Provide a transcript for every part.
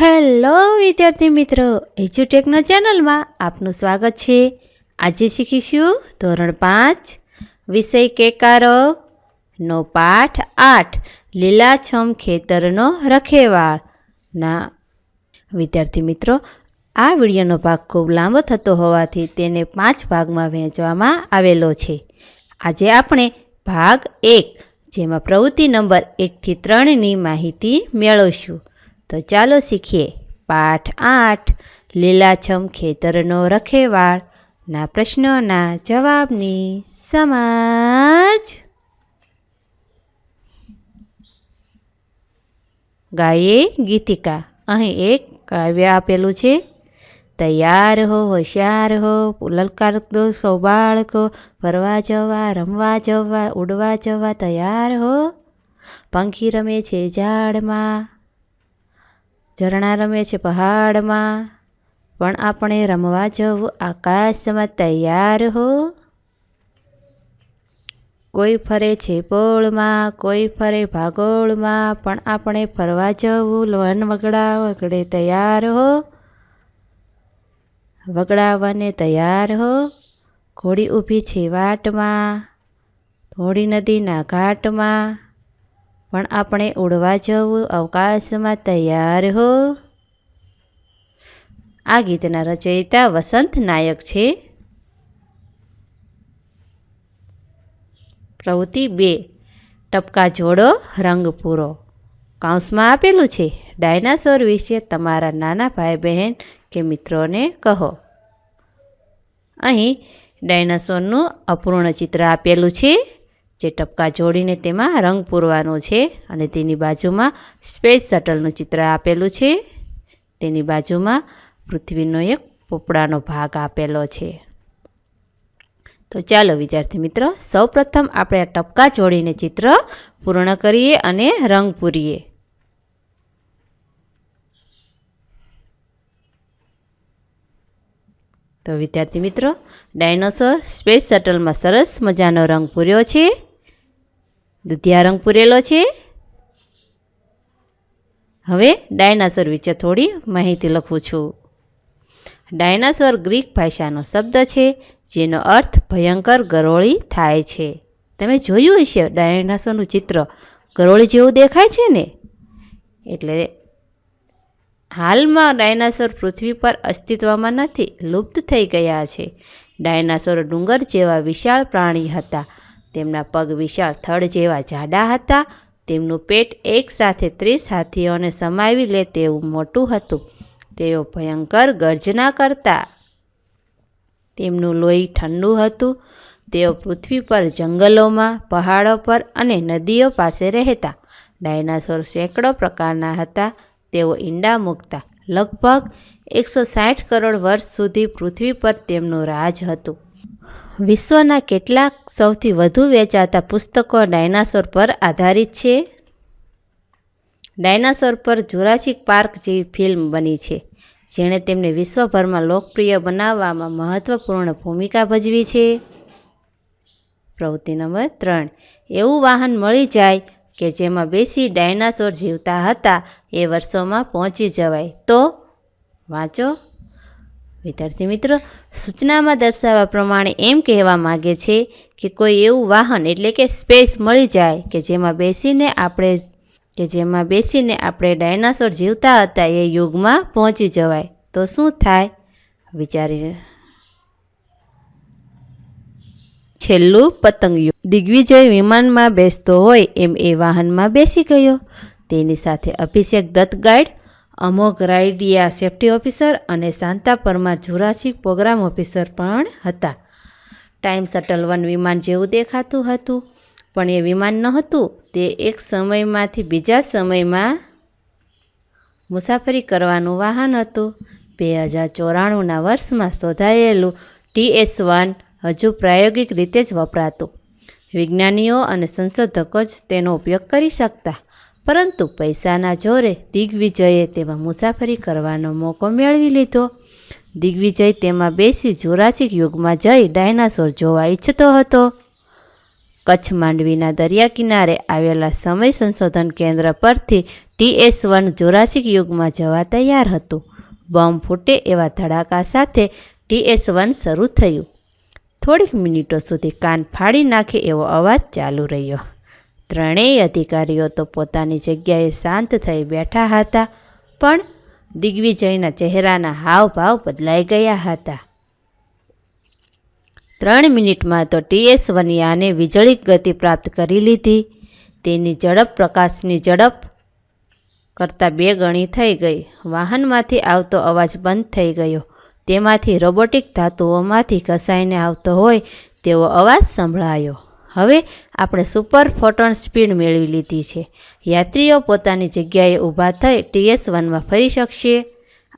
Hello વિદ્યાર્થી મિત્રો, એજ્યુટેકનો ચેનલમાં આપનું સ્વાગત છે. આજે શીખીશું ધોરણ પાંચ, વિષય કેકારો. નો પાઠ આઠ, લીલાછમ ખેતરનો રખેવાળ. ના, વિદ્યાર્થી મિત્રો, આ વિડીયોનો ભાગ ખૂબ લાંબો થતો હોવાથી તેને પાંચ ભાગમાં વહેંચવામાં આવેલો છે. આજે આપણે ભાગ એક, જેમાં પ્રવૃત્તિ નંબર એકથી ત્રણની માહિતી મેળવશું. તો ચાલો શીખીએ. પાઠ આઠ. લીલાછમ ખેતરનો રખેવાળ. ના પ્રશ્નોના જવાબની સમાજ. ગાયે ગીતિકા. અહીં એક કાવ્ય આપેલું છે. તૈયાર હો, હોશિયાર હો લલકાર દો, સૌબાળકો ફરવા જવા, રમવા જવા, ઉડવા જવા તૈયાર હો. પંખી રમે છે ઝાડમાં. ઝરણા રમે છે પહાડમાં. પણ આપણે રમવા જવું આકાશમાં તૈયાર હો. કોઈ ફરે છે પોળમાં, કોઈ ફરે ભાગોળમાં, પણ આપણે ફરવા જવું વન વગડા વગડે તૈયાર હો. વગડાવને તૈયાર હો. ઘોડી ઊભી છે વાટમાં, ઘોડી નદીના ઘાટમાં. પણ આપણે ઉડવા જવું અવકાશમાં તૈયાર હો. આ ગીતના રચયિતા વસંત નાયક છે. પ્રવૃત્તિ બે, ટપકા જોડો, રંગ પૂરો. કાઉન્સમાં આપેલું છે, ડાયનાસોર વિશે તમારા નાના ભાઈ બહેન કે મિત્રોને કહો. અહીં ડાયનાસોરનું અપૂર્ણ ચિત્ર આપેલું છે. જે ટપકા જોડીને તેમાં રંગ પૂરવાનો છે અને તેની બાજુમાં સ્પેસ શટલનું ચિત્ર આપેલું છે. તેની બાજુમાં પૃથ્વીનો એક પોપડાનો ભાગ આપેલો છે. તો ચાલો વિદ્યાર્થી મિત્રો, સૌપ્રથમ આપણે આ ટપકા જોડીને ચિત્ર પૂર્ણ કરીએ અને રંગ પૂરીએ. તો વિદ્યાર્થી મિત્રો, ડાયનોસોર સ્પેસ શટલમાં સરસ મજાનો રંગ પૂર્યો છે. દુધિયા રંગ પૂરેલો છે. હવે ડાયનાસોર વિશે થોડી માહિતી લખું છું. ડાયનાસોર ગ્રીક ભાષાનો શબ્દ છે, જેનો અર્થ ભયંકર ગરોળી થાય છે. તમે જોયું હશે, ડાયનાસોરનું ચિત્ર ગરોળી જેવું દેખાય છે ને? એટલે હાલમાં ડાયનાસોર પૃથ્વી પર અસ્તિત્વમાં નથી, લુપ્ત થઈ ગયા છે. ડાયનાસોર ડુંગર જેવા વિશાળ પ્રાણી હતા. તેમના પગ વિશાળ થડ જેવા જાડા હતા. તેમનું પેટ એકસાથે ત્રીસ હાથીઓને સમાવી લે તેવું મોટું હતું. તેઓ ભયંકર ગર્જના કરતા. તેમનું લોહી ઠંડુ હતું. તેઓ પૃથ્વી પર જંગલોમાં, પહાડો પર અને નદીઓ પાસે રહેતા. ડાયનાસોર સેંકડો પ્રકારના હતા. તેઓ ઈંડા મૂકતા. લગભગ એકસો સાઠ કરોડ વર્ષ સુધી પૃથ્વી પર તેમનું રાજ હતું. વિશ્વના કેટલાક સૌથી વધુ વેચાતા પુસ્તકો ડાયનાસોર પર આધારિત છે. ડાયનાસોર પર જુરાસિક પાર્ક જેવી ફિલ્મ બની છે, જેણે તેમને વિશ્વભરમાં લોકપ્રિય બનાવવામાં મહત્વપૂર્ણ ભૂમિકા ભજવી છે. પ્રવૃત્તિ નંબર ત્રણ, એવું વાહન મળી જાય કે જેમાં બેસી ડાયનાસોર જીવતા હતા એ વર્ષોમાં પહોંચી જવાય. તો વાંચો. વિદ્યાર્થી મિત્રો, સૂચનામાં દર્શાવવા પ્રમાણે એમ કહેવા માગે છે કે કોઈ એવું વાહન, એટલે કે સ્પેસ મળી જાય કે જેમાં બેસીને આપણે કે જેમાં બેસીને આપણે ડાયનાસોર જીવતા હતા એ યુગમાં પહોંચી જવાય. તો શું થાય? વિચારીને છેલ્લું પતંગ યુગ. દિગ્વિજય વિમાનમાં બેસતો હોય એમ એ વાહનમાં બેસી ગયો. તેની સાથે Abhishek Datt guide Amogh Radiya safety officer અને Shanta Parmar jurassic program officer પણ હતા. ટાઈમ શટલ વન વિમાન જેવું દેખાતું હતું, પણ એ વિમાન નહોતું. તે એક સમયમાંથી બીજા સમયમાં મુસાફરી કરવાનું વાહન હતું. બે હજાર ચોરાણુંના વર્ષમાં શોધાયેલું ટીએસ વન હજુ પ્રાયોગિક રીતે જ વપરાતું. વિજ્ઞાનીઓ અને સંશોધકો જ તેનો ઉપયોગ કરી શકતા. પરંતુ પૈસાના જોરે દિગ્વિજયે તેમાં મુસાફરી કરવાનો મોકો મેળવી લીધો. દિગ્વિજય તેમાં બેસી જુરાસિક યુગમાં જઈ ડાયનાસોર જોવા ઈચ્છતો હતો. કચ્છ માંડવીના દરિયા કિનારે આવેલા સમય સંશોધન કેન્દ્ર પરથી ટીએસ વન જોરાસિક યુગમાં જવા તૈયાર હતું. બોમ્બ ફૂટે એવા ધડાકા સાથે ટીએસ વન શરૂ થયું. થોડીક મિનિટો સુધી કાન ફાડી નાખે એવો અવાજ ચાલુ રહ્યો. ત્રણેય અધિકારીઓ તો પોતાની જગ્યાએ શાંત થઈ બેઠા હતા, પણ દિગ્વિજયના ચહેરાના હાવભાવ બદલાઈ ગયા હતા. ત્રણ મિનિટમાં તો ટીએસ વનિયાને વીજળી ગતિ પ્રાપ્ત કરી લીધી. તેની ઝડપ, પ્રકાશની ઝડપ કરતાં બે ગણી થઈ ગઈ. વાહનમાંથી આવતો અવાજ બંધ થઈ ગયો. તેમાંથી રોબોટિક ધાતુઓમાંથી ઘસાઈને આવતો હોય તેવો અવાજ સંભળાયો. હવે આપણે સુપર ફોટોન સ્પીડ મેળવી લીધી છે. યાત્રીઓ પોતાની જગ્યાએ ઊભા થઈ ટીએસ વનમાં ફરી શકશે.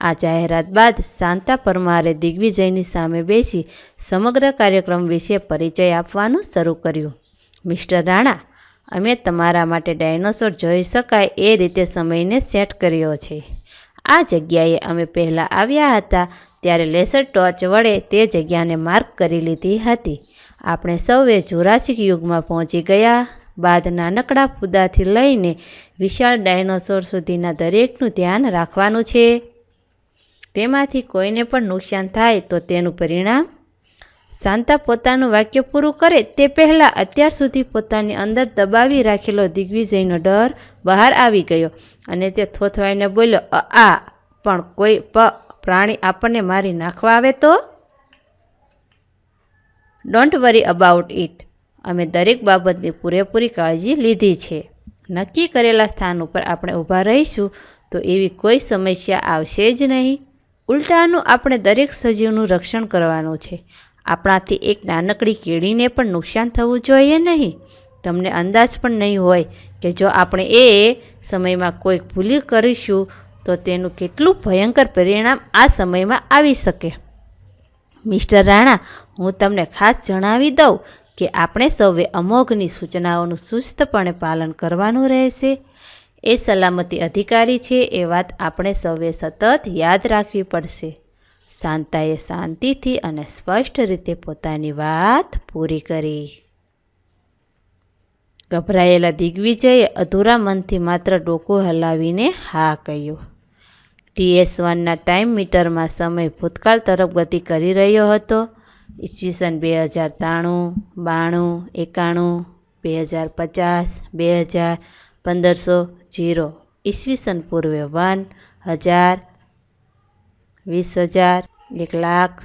આ જાહેરાત બાદ શાંતા પરમારે દિગ્વિજયની સામે બેસી સમગ્ર કાર્યક્રમ વિશે પરિચય આપવાનું શરૂ કર્યું. મિસ્ટર રાણા, અમે તમારા માટે ડાયનોસોર જોઈ શકાય એ રીતે સમયને સેટ કર્યો છે. આ જગ્યાએ અમે પહેલાં આવ્યા હતા ત્યારે લેસર ટોર્ચ વડે તે જગ્યાને માર્ક કરી લીધી હતી. આપણે સૌએ જુરાસિક યુગમાં પહોંચી ગયા બાદ નાનકડા ફુદાથી લઈને વિશાળ ડાયનોસોર સુધીના દરેકનું ધ્યાન રાખવાનું છે. તેમાંથી કોઈને પણ નુકસાન થાય તો તેનું પરિણામ? શાંતા પોતાનું વાક્ય પૂરું કરે તે પહેલાં અત્યાર સુધી પોતાની અંદર દબાવી રાખેલો દિગ્વિજયનો ડર બહાર આવી ગયો અને તે થોથવાઈને બોલ્યો "અ, આ પણ કોઈ પ પ્રાણી આપણને મારી નાખવા આવે તો? ડોન્ટ વરી અબાઉટ ઇટ અમે દરેક બાબતની પૂરેપૂરી કાળજી લીધી છે. નક્કી કરેલા સ્થાન ઉપર આપણે ઊભા રહીશું તો એવી કોઈ સમસ્યા આવશે જ નહીં. ઉલટાનું આપણે દરેક સજીવનું રક્ષણ કરવાનું છે. આપણાથી એક નાનકડી કીડીને પણ નુકસાન થવું જોઈએ નહીં. તમને અંદાજ પણ નહીં હોય કે જો આપણે એ સમયમાં કોઈ ભૂલી કરીશું તો તેનું કેટલું ભયંકર પરિણામ આ સમયમાં આવી શકે. મિસ્ટર રાણા, હું તમને ખાસ જણાવી દઉં કે આપણે સૌએ અમોઘની સૂચનાઓનું સુસ્તપણે પાલન કરવાનું રહેશે. એ સલામતી અધિકારી છે એ વાત આપણે સૌએ સતત યાદ રાખવી પડશે. શાંતાએ શાંતિથી અને સ્પષ્ટ રીતે પોતાની વાત પૂરી કરી. ગભરાયેલા દિગ્વિજયે અધૂરા મનથી માત્ર ડોકું હલાવીને હા કહ્યું. ટીએસ વનના ટાઈમ મીટરમાં સમય ભૂતકાળ તરફ ગતિ કરી રહ્યો હતો. ઈસવીસન બે હજાર ત્રાણું, બાણું, એકાણું, બે હજાર પચાસ, બે હજાર પંદરસો જીરો. ઈસવીસન પૂર્વે વન હજાર, વીસ હજાર, એક લાખ,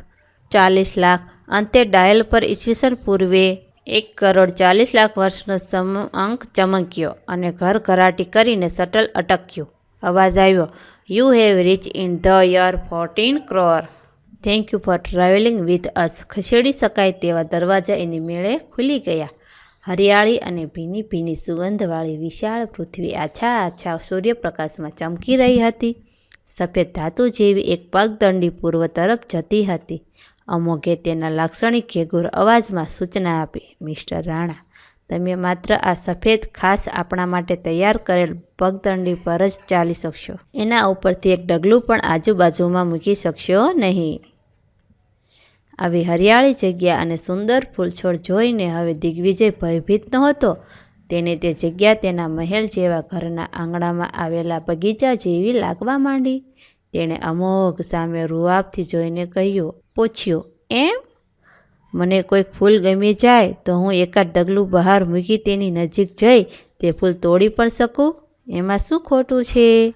ચાલીસ લાખ. અંતે ડાયલ પર ઈસવીસન પૂર્વે એક કરોડ ચાલીસ લાખ વર્ષનો સમ અંક ચમક્યો અને ઘર ઘરાટી કરીને શટલ અટક્યું. અવાજ આવ્યો you have reach in the year fourteen crore thank you for travelling with us ખસેડી શકાય તેવા દરવાજા એની મેળે ખુલી ગયા. હરિયાળી અને ભીની ભીની સુગંધવાળી વિશાળ પૃથ્વી આછા આછા સૂર્યપ્રકાશમાં ચમકી રહી હતી. સફેદ ધાતુ જેવી એક પગદંડી પૂર્વ તરફ જતી હતી. અમોઘે તેના લાક્ષણિક ઘેઘુર અવાજમાં સૂચના આપી, મિસ્ટર રાણા, તમે માત્ર આ સફેદ ખાસ આપણા માટે તૈયાર કરેલ પગદંડી પર જ ચાલી શકશો. એના ઉપરથી એક ડગલું પણ આજુબાજુમાં મૂકી શકશો નહીં. આવી હરિયાળી જગ્યા અને સુંદર ફૂલછોડ જોઈને હવે દિગ્વિજય ભયભીત નહોતો. તેને તે જગ્યા તેના મહેલ જેવા ઘરના આંગણામાં આવેલા બગીચા જેવી લાગવા માંડી. તેણે અમોઘ સામે રૂઆબથી જોઈને કહ્યું, પૂછ્યું, એમ? મને કોઈ ફૂલ ગમી જાય તો હું એકાદ ડગલું બહાર મૂકી તેની નજીક જઈ તે ફૂલ તોડી પણ શકું? એમાં શું ખોટું છે?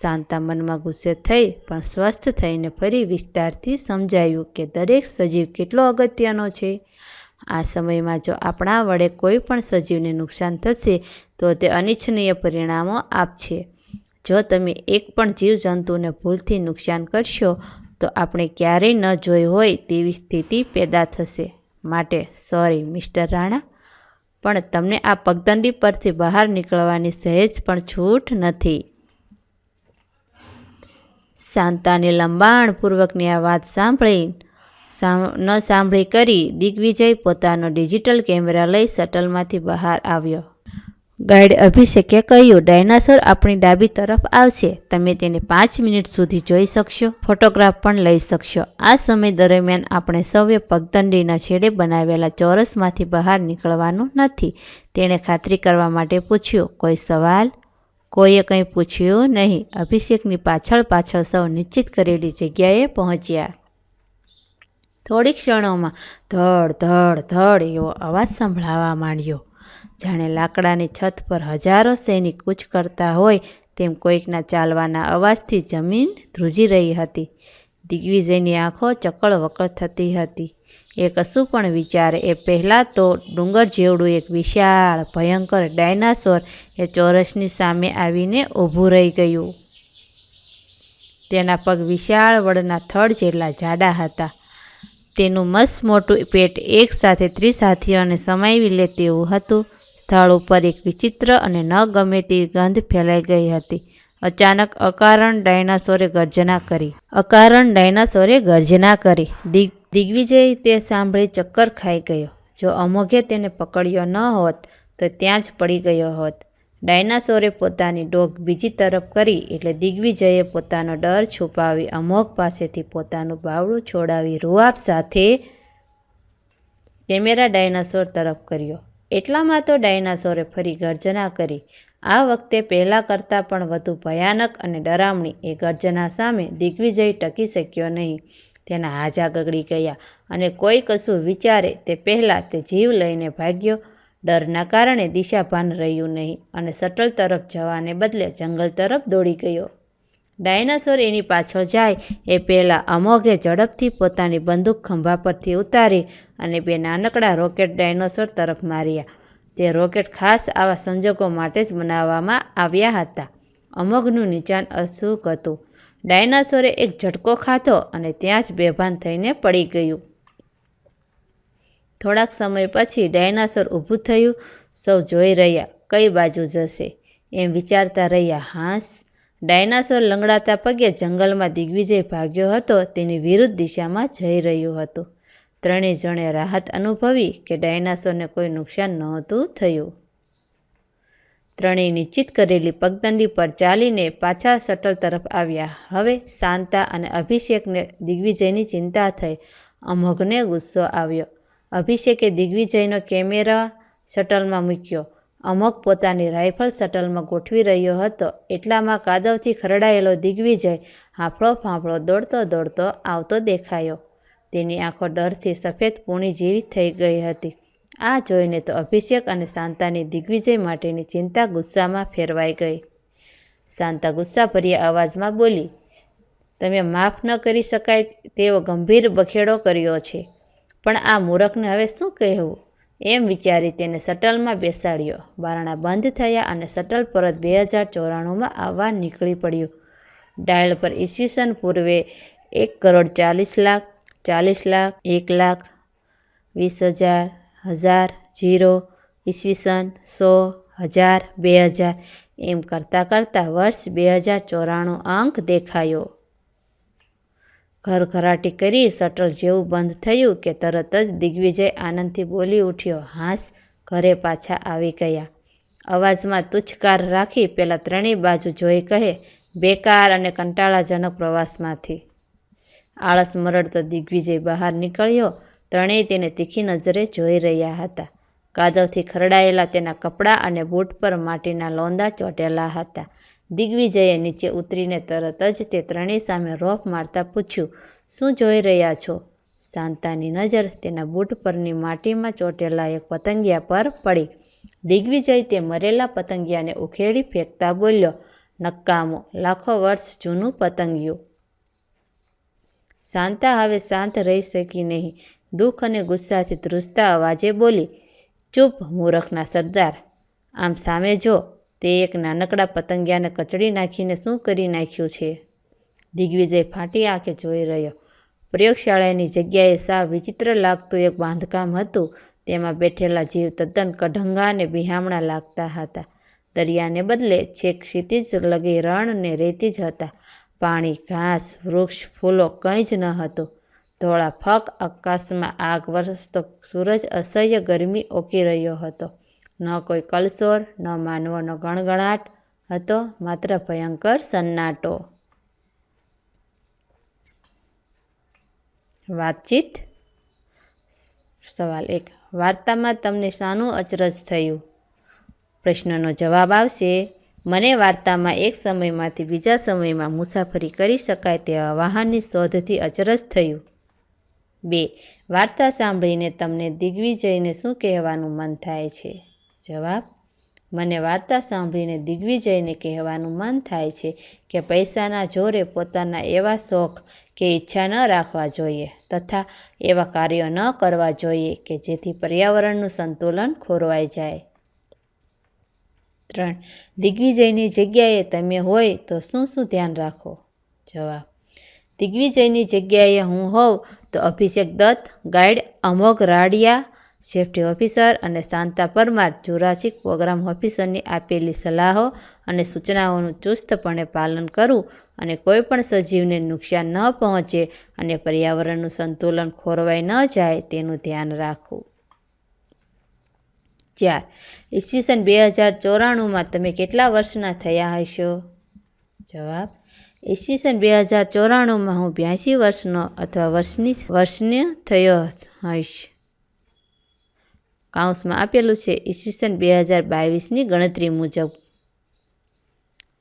શાંતા મનમાં ગુસ્સે થઈ, પણ સ્વસ્થ થઈને ફરી વિસ્તારથી સમજાયું કે દરેક સજીવ કેટલો અગત્યનો છે. આ સમયમાં જો આપણા વડે કોઈ પણ સજીવને નુકસાન થશે, તો તે અનિચ્છનીય પરિણામો આપશે. જો તમે એક પણ જીવજંતુને ભૂલથી નુકસાન કરશો, તો આપણે ક્યારેય ન જોઈ હોય તેવી સ્થિતિ પેદા થશે. માટે સોરી મિસ્ટર રાણા. પણ તમને આ પગદંડી પરથી બહાર નીકળવાની સહેજ પણ છૂટ નથી. શાંતાને લંબાણપૂર્વકની આ વાત સાંભળી ન સાંભળી કરી દિગ્વિજય પોતાનો ડિજિટલ કેમેરા લઈ શટલમાંથી બહાર આવ્યો. ગાઈડ અભિષેકે કહ્યું, ડાયનાસોર આપણી ડાબી તરફ આવશે. તમે તેને પાંચ મિનિટ સુધી જોઈ શકશો, ફોટોગ્રાફ પણ લઈ શકશો. આ સમય દરમિયાન આપણે સૌએ પગદંડીના છેડે બનાવેલા ચોરસમાંથી બહાર નીકળવાનું નથી. તેણે ખાતરી કરવા માટે પૂછ્યું, કોઈ સવાલ? કોઈએ કંઈ પૂછ્યું નહીં. અભિષેકની પાછળ પાછળ સૌ નિશ્ચિત કરેલી જગ્યાએ પહોંચ્યા. થોડીક ક્ષણોમાં ધડ ધડ ધડ એવો અવાજ સંભળાવા માંડ્યો. જાણે લાકડાની છત પર હજારો સૈનિક કૂચ કરતા હોય તેમ કોઈકના ચાલવાના અવાજથી જમીન ધ્રુજી રહી હતી. દિગ્વિજયની આંખો ચકળ વકળ થતી હતી. એ કશું પણ વિચારે એ પહેલાં તો ડુંગર જેવડું એક વિશાળ, ભયંકર ડાયનાસોર એ ચોરસની સામે આવીને ઊભું રહી ગયું. તેના પગ વિશાળ વડના થડ જેટલા જાડા હતા. તેનું મસ્ત મોટું પેટ એકસાથે ત્રિસાથીઓને સમાવી લે તેવું હતું. સ્થળ ઉપર એક વિચિત્ર અને ન ગમે તેવી ગંધ ફેલાઈ ગઈ હતી. અચાનક અકારણ ડાયનાસોરે ગર્જના કરી. અકારણ ડાયનાસોરે ગર્જના કરી. દિગ, દિગ્વિજય તે સાંભળી ચક્કર ખાઈ ગયો. જો અમોઘે તેને પકડ્યો ન હોત, તો ત્યાં જ પડી ગયો હોત. ડાયનાસોરે પોતાની ડોક બીજી તરફ કરી એટલે દિગ્વિજયે પોતાનો ડર છુપાવી અમોઘ પાસેથી પોતાનું બાવડું છોડાવી રૂઆબ સાથે કેમેરા ડાયનાસોર તરફ કર્યો. એટલામાં તો ડાયનાસોરે ફરી ગર્જના કરી. આ વખતે પહેલાં કરતાં પણ વધુ ભયાનક અને ડરામણી એ ગર્જના સામે દિગ્વિજય ટકી શક્યો નહીં. તેના હાજા ગગડી ગયા અને કોઈ કશું વિચારે તે પહેલાં તે જીવ લઈને ભાગ્યો. ડરના કારણે દિશાભાન રહ્યું નહીં અને શટલ તરફ જવાને બદલે જંગલ તરફ દોડી ગયો. ડાયનાસોર એની પાછળ જાય. એ પહેલાં અમોઘે ઝડપથી પોતાની બંદૂક ખંભા પરથી ઉતારી અને બે નાનકડા રોકેટ ડાયનોસોર તરફ માર્યા. તે રોકેટ ખાસ આવા સંજોગો માટે જ બનાવવામાં આવ્યા હતા. અમોઘનું નિચાન અચૂક હતું. ડાયનાસોરે એક ઝટકો ખાધો અને ત્યાં જ બેભાન થઈને પડી ગયું. થોડાક સમય પછી ડાયનાસોર ઊભું થયું. સૌ જોઈ રહ્યા. કઈ બાજુ જશે? એમ વિચારતા રહ્યા. હાંસ ડાયનાસોર લંગડાતા પગે જંગલમાં દિગ્વિજય ભાગ્યો હતો, તેની વિરુદ્ધ દિશામાં જઈ રહ્યું હતું. ત્રણેય જણે રાહત અનુભવી કે ડાયનાસોરને કોઈ નુકસાન નહોતું થયું. ત્રણેય નિશ્ચિત કરેલી પગદંડી પર ચાલીને પાછા શટલ તરફ આવ્યા. હવે શાંતા અને અભિષેકને દિગ્વિજયની ચિંતા થઈ. અમોઘને ગુસ્સો આવ્યો. અભિષેકે દિગ્વિજયનો કેમેરા શટલમાં મૂક્યો. અમોઘ પોતાની રાઇફલ શટલમાં ગોઠવી રહ્યો હતો. એટલામાં કાદવથી ખરડાયેલો દિગ્વિજય હાંફળો ફાંફળો દોડતો દોડતો આવતો દેખાયો. તેની આંખો ડરથી સફેદ પૂણી જેવી થઈ ગઈ હતી. આ જોઈને તો અભિષેક અને શાંતાની દિગ્વિજય માટેની ચિંતા ગુસ્સામાં ફેરવાઈ ગઈ. શાંતા ગુસ્સાભર્યા અવાજમાં બોલી, તમે માફ ન કરી શકાય તેવો ગંભીર બખેડો કર્યો છે. પણ આ મૂરખને હવે શું કહેવું? એમ વિચારી તેને શટલમાં બેસાડ્યો. બારણા બંધ થયા અને શટલ પરત બે હજાર ચોરાણુંમાં આવવા નીકળી પડ્યું. ડાયલ પર ઈસવીસન પૂર્વે એક કરોડ ચાલીસ લાખ ચાલીસ લાખ, એક લાખ, વીસ હજાર હજાર જીરો ઈસવીસન, સો, હજાર, બે હજાર, એમ કરતાં કરતાં વર્ષ બે હજાર ચોરાણું અંક દેખાયો. ઘરઘરાટી કરી શટલ જેવું બંધ થયું કે તરત જ દિગ્વિજય આનંદથી બોલી ઉઠ્યો, હાંસ ઘરે પાછા આવી ગયા. અવાજમાં તુચ્છકાર રાખી પેલા ત્રણેય બાજુ જોઈ કહે, બેકાર અને કંટાળાજનક પ્રવાસમાંથી. આળસ મરડતો દિગ્વિજય બહાર નીકળ્યો. ત્રણેય તેને તીખી નજરે જોઈ રહ્યા હતા. કાદવથી ખરડાયેલા તેના કપડાં અને બૂટ પર માટીના લોંદા ચોંટેલા હતા. દિગ્વિજયે નીચે ઉતરીને તરત જ તે ત્રણેય સામે રોફ મારતા પૂછ્યું, શું જોઈ રહ્યા છો? શાંતાની નજર તેના બૂટ પરની માટીમાં ચોટેલા એક પતંગિયા પર પડી. દિગ્વિજય તે મરેલા પતંગિયાને ઉખેડી ફેંકતા બોલ્યો, નક્કામો, લાખો વર્ષ જૂનું પતંગિયું. શાંતા હવે શાંત રહી શકી નહીં. દુઃખ અને ગુસ્સાથી ધ્રુજતા અવાજે બોલી, ચૂપ, મૂરખના સરદાર. આમ સામે જો તે એક નાનકડા પતંગિયાને કચડી નાખીને શું કરી નાખ્યું છે? દિગ્વિજય ફાટી આંખે જોઈ રહ્યો. પ્રયોગશાળાની જગ્યાએ સાવ વિચિત્ર લાગતું એક બાંધકામ હતું. તેમાં બેઠેલા જીવ તદ્દન કઢંગા અને બિહામણા લાગતા હતા. દરિયાને બદલે છેક ક્ષિતિજ લગી રણ ને રેતી જ હતા. પાણી, ઘાસ, વૃક્ષ, ફૂલો કંઈ જ ન હતું. ધોળા ફક, આકાશમાં આગ વરસતો સૂરજ અસહ્ય ગરમી ઓકી રહ્યો હતો. ન કોઈ કલસોર ન માનવોનો ગણગણાટ, હતો માત્ર ભયંકર સન્નાટો. વાતચીત? સવાલ એક. વાર્તામાં તમને શાનું અચરજ થયું? પ્રશ્નનો જવાબ આવશે, મને વાર્તામાં એક સમયમાંથી બીજા સમયમાં મુસાફરી કરી શકાય તેવા વાહનની શોધથી અચરજ થયું. બે. વાર્તા સાંભળીને તમને દિગ્વિજયને શું કહેવાનું મન થાય છે? જવાબ? મને વાર્તા સાંભળીને દિગ્વિજયને કહેવાનું મન થાય છે કે પૈસાના જોરે પોતાના એવા શોખ કે ઈચ્છા ન રાખવા જોઈએ તથા એવા કાર્યો ન કરવા જોઈએ કે જેથી પર્યાવરણનું સંતુલન ખોરવાઈ જાય. ત્રણ. દિગ્વિજયની જગ્યાએ તમે હોય તો શું શું ધ્યાન રાખો? જવાબ. દિગ્વિજયની જગ્યાએ હું હોઉં તો Abhishek Dutt, guide Amogh Radia safety officer અને શાંતા પરમાર જુરાસિક પ્રોગ્રામ ઓફિસરની આપેલી સલાહો અને સૂચનાઓનું ચુસ્તપણે પાલન કરું અને કોઈપણ સજીવને નુકસાન ન પહોંચે અને પર્યાવરણનું સંતુલન ખોરવાઈ ન જાય તેનું ધ્યાન રાખવું. ચાર, ઈસવીસન બે હજાર ચોરાણુંમાં તમે કેટલા વર્ષના થયા હશો? જવાબ, ઈસવીસન બે હજાર ચોરાણુંમાં હું બ્યાસી વર્ષનો અથવા વર્ષની, વર્ષને થયો હઈશ કાઉન્સમાં આપેલું છે ઈસવીસન બે હજાર બાવીસની ગણતરી મુજબ.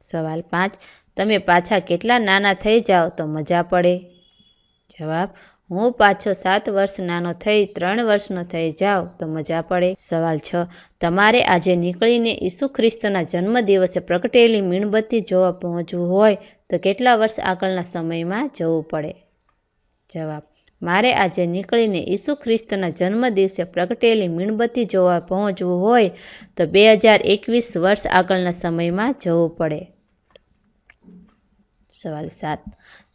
સવાલ પાંચ, તમે પાછા કેટલા નાના થઈ જાઓ તો મજા પડે? જવાબ, હું પાછો સાત વર્ષ નાનો થઈ ત્રણ વર્ષનો થઈ જાઉં તો મજા પડે. સવાલ છ, તમારે આજે નીકળીને ઈસુ ખ્રિસ્તના જન્મદિવસે પ્રગટેલી મીણબત્તી જોવા પહોંચવું હોય તો કેટલા વર્ષ આગળના સમયમાં જવું પડે? જવાબ મારે આજે નીકળીને ઈસુ ખ્રિસ્તના જન્મદિવસે પ્રગટેલી મીણબત્તી જોવા પહોંચવું હોય તો બે હજાર એકવીસ વર્ષ આગળના સમયમાં જવું પડે. સવાલ સાત.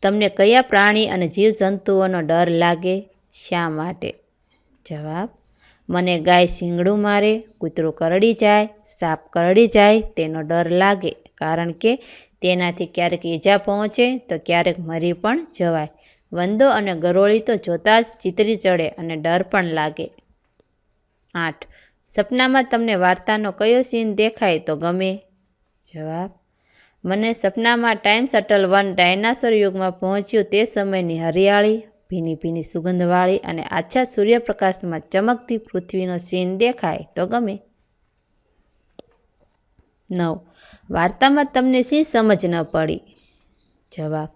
તમને કયા પ્રાણી અને જીવજંતુઓનો ડર લાગે? શા માટે? જવાબ. મને ગાય શીંગડું મારે, કૂતરું કરડી જાય, સાપ કરડી જાય, તેનો ડર લાગે. કારણ કે તેનાથી ક્યારેક ઈજા પહોંચે તો ક્યારેક મરી પણ જવાય. વંદો અને ગરોળી તો જોતાં જ ચિતરી ચડે અને ડર પણ લાગે. આઠ. સપનામાં તમને વાર્તાનો કયો સીન દેખાય તો ગમે? જવાબ. મને સપનામાં ટાઈમ શટલ વન ડાયનાસોર યુગમાં પહોંચ્યું તે સમયની હરિયાળી, ભીની ભીની સુગંધવાળી અને આછા સૂર્યપ્રકાશમાં ચમકતી પૃથ્વીનો સીન દેખાય તો ગમે? નવ. વાર્તામાં તમને શી સમજ ન પડી? જવાબ.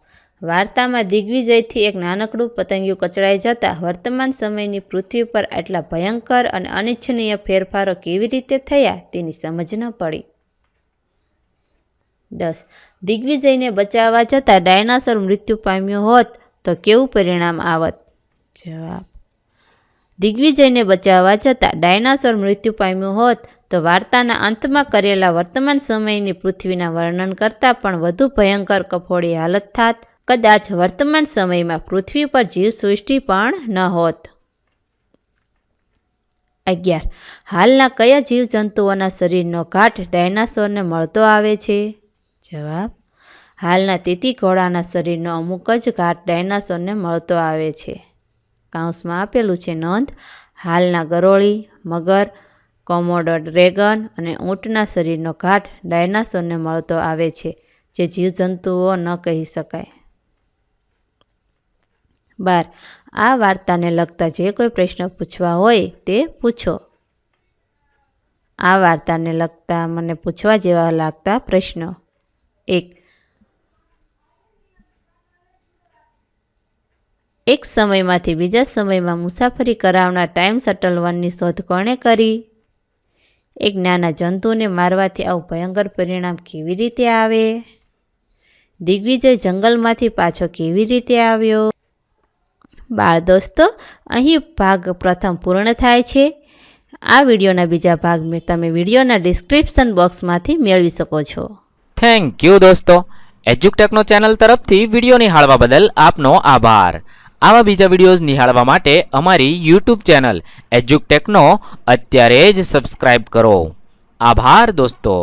વાર્તામાં દિગ્વિજયથી એક નાનકડું પતંગિયું કચડાઈ જતાં વર્તમાન સમયની પૃથ્વી પર આટલા ભયંકર અને અનિચ્છનીય ફેરફારો કેવી રીતે થયા તેની સમજ ન પડી. દસ. દિગ્વિજયને બચાવવા જતાં ડાયનાસોર મૃત્યુ પામ્યો હોત તો કેવું પરિણામ આવત? જવાબ. દિગ્વિજયને બચાવવા જતાં ડાયનાસોર મૃત્યુ પામ્યું હોત તો વાર્તાના અંતમાં કરેલા વર્તમાન સમયની પૃથ્વીના વર્ણન કરતાં પણ વધુ ભયંકર કફોડી હાલત થાત કદાચ વર્તમાન સમયમાં પૃથ્વી પર જીવસૃષ્ટિ પણ ન હોત. અગિયાર. હાલના કયા જીવજંતુઓના શરીરનો ઘાટ ડાયનાસોરને મળતો આવે છે? જવાબ. હાલના તીતી ઘોડાના શરીરનો અમુક જ ઘાટ ડાયનાસોરને મળતો આવે છે. કાઉન્સમાં આપેલું છે નોંધ. હાલના ગરોળી, મગર કોમોડો ડ્રેગન અને ઊંટના શરીરનો ઘાટ ડાયનાસોરને મળતો આવે છે, જે જીવજંતુઓ ન કહી શકાય. બાર. આ વાર્તાને લગતા જે કોઈ પ્રશ્ન પૂછવા હોય તે પૂછો. આ વાર્તાને લગતા મને પૂછવા જેવા લાગતા પ્રશ્નો. એક. એક સમયમાંથી બીજા સમયમાં મુસાફરી કરાવનાર ટાઈમ શટલ વનની શોધ કોણે કરી? એક નાના જંતુને મારવાથી આવું ભયંકર પરિણામ કેવી રીતે આવે? દિગ્વિજય જંગલમાંથી પાછો કેવી રીતે આવ્યો? બાળ દોસ્તો, અહીં ભાગ પ્રથમ પૂર્ણ થાય છે. આ વિડીયોના બીજા ભાગ તમે વિડીયોના ડિસ્ક્રિપ્શન બોક્સમાંથી મેળવી શકો છો. થેન્ક યુ દોસ્તો. એજ્યુકટેકનો ચેનલ તરફથી વીડિયો નિહાળવા બદલ આપનો આભાર. આવા બીજા વિડીયોઝ નિહાળવા માટે અમારી યુટ્યુબ ચેનલ એજ્યુકટેકનો અત્યારે જ સબસ્ક્રાઈબ કરો. આભાર દોસ્તો.